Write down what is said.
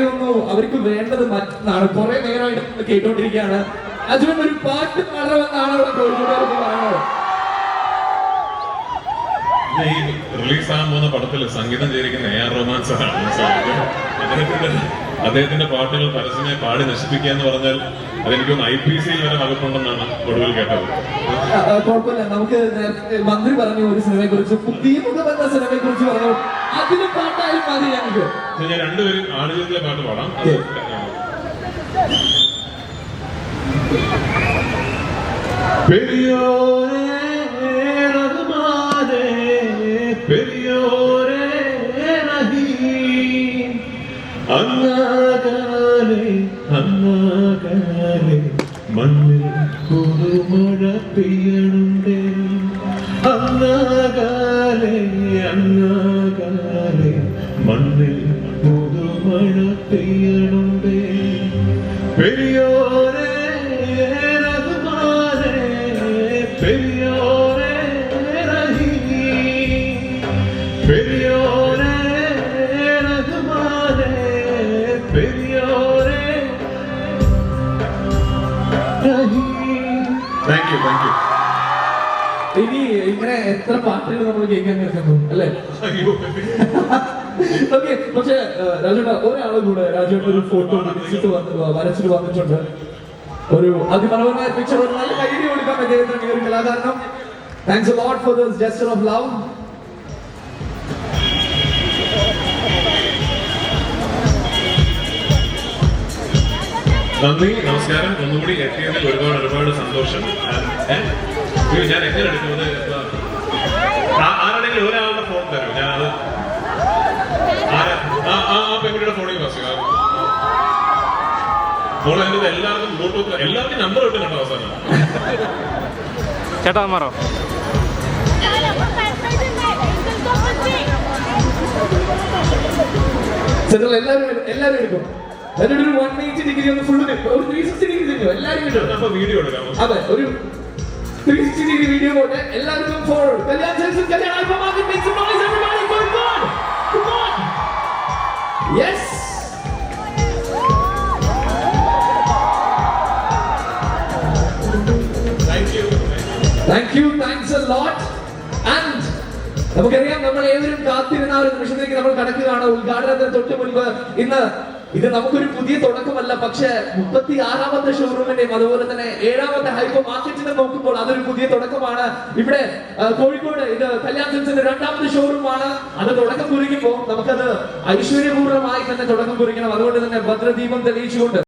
എനിക്ക് അവർക്ക് വേണ്ടത് മറ്റൊന്നാണ്. കുറെ നേരമായിട്ട് കേട്ടോണ്ടിരിക്കുകയാണ്. അജുവൻ ഒരു പാട്ട് പാടണമെന്നാണ് അവിടെ കോഴിക്കോട്ടുകാർക്ക് റിലീസ് ആകാൻ പോകുന്ന പടത്തിൽ സംഗീതം ചെയ്തിരിക്കുന്ന എ ആർ റഹ്മാൻ സാറാണ്. അദ്ദേഹത്തിന്റെ അദ്ദേഹത്തിന്റെ പാട്ടുകൾ പരസ്യമായി പാടി നശിപ്പിക്കുക എന്ന് പറഞ്ഞാൽ അതെനിക്കൊന്ന് ഐ പി സിയിൽ വരെ വകുപ്പുണ്ടെന്നാണ് ഒടുവിൽ കേട്ടത്. കുഴപ്പമില്ല. നമുക്ക് മന്ത്രി പറഞ്ഞു ഒരു സിനിമയെ കുറിച്ച് പുതിയ സിനിമയെ കുറിച്ച് പറഞ്ഞു. അതിന് പാട്ടായാലും മതി ഞങ്ങൾക്ക്. ഞാൻ രണ്ടുപേരും ആടുജീവിതത്തിലെ പാട്ട് പാടാം. പെരിയോരേ അങ്ങാകാലെ അങ്ങാകാലെ മണ്ണിൽ പെയ്യണുണ്ടേ. മണ്ണിൽ പുതുമഴ പെയ്യണുണ്ടേ. പെരിയോരേ താങ്ക് യു താങ്ക് യു ഇനി ഇങ്ങനെ എത്ര പാട്ടുകൾ നമ്മൾ കേൾക്കാൻ കേൾക്കുന്നു അല്ലേ? ഓക്കെ പക്ഷേ രാജേട്ട ഒരാളും കൂടെ രാജേട്ട ഒരു ഫോട്ടോ വരച്ചിട്ട് വന്നു വരച്ചിട്ട് വന്നിട്ടുണ്ട്. ഒരു അതിമനോഹരമായ പിക്ചർ ഒരു നല്ല കൈ കൊടുക്കാൻ പറ്റിയ ഒരു കലാകാരനം thanks lot for this gesture of love നന്ദി നമസ്കാരം. ഒന്നുകൂടി എത്തിയതിൽ ഒരുപാട് ഒരുപാട് സന്തോഷം. ഞാൻ എങ്ങനെ എടുക്കുന്നത് ആ- ആരുടെങ്കിലും ഒരാളുടെ ഫോൺ തരും. ഞാൻ അത് ആ ആ ആ പെൺകുട്ടിയുടെ ഫോണിൽ പാസ് ഫോൺ എന്റെ എല്ലാവർക്കും ബ്ലൂടൂത്ത് എല്ലാവർക്കും നമ്പർ കിട്ടുന്നുണ്ട് അവസാനം? ചേട്ടാ മാറോ? എല്ലാവരും എല്ലാവരും എടുക്കും. എന്നിട്ട് ഒരു വൺ എയ്റ്റി ഡിഗ്രി ഒന്ന് ഫുള്ള് ഒരു ത്രീ സിക്സ്റ്റി ഡിഗ്രി തിരിഞ്ഞു എല്ലാവരും അപ്പൊ വീഡിയോ എടുക്കാം അതെ ഒരു ത്രീ സിക്സ്റ്റി ഡിഗ്രി വീഡിയോ പോട്ടെ. എല്ലാവർക്കും forward Kalyan സെൽസും Kalyan alpha market makes some noise good going on. Come on. Yes. Thank you thank you. Thanks a നമുക്കറിയാം നമ്മൾ ഏവരും കാത്തിരുന്ന ആ ഒരു നിമിഷത്തേക്ക് നമ്മൾ കടക്കുകയാണ്. ഉദ്ഘാടനത്തിന് തൊട്ട് മുൻപ് ഇന്ന് ഇത് നമുക്കൊരു പുതിയ തുടക്കമല്ല പക്ഷെ മുപ്പത്തി ആറാമത്തെ ഷോറൂമിന്റെയും അതുപോലെ തന്നെ ഏഴാമത്തെ ഹൈപ്പർ മാർക്കറ്റിനെ നോക്കുമ്പോൾ അതൊരു പുതിയ തുടക്കമാണ്. ഇവിടെ കോഴിക്കോട് ഇത് കല്യാൺ സിൽസിന്റെ രണ്ടാമത്തെ ഷോറൂമാണ് അത് തുടക്കം കുറിക്കുമ്പോൾ നമുക്കത് ഐശ്വര്യപൂർണമായി തന്നെ തുടക്കം കുറിക്കണം. അതുകൊണ്ട് തന്നെ ഭദ്രദീപം തെളിയിച്ചുകൊണ്ട്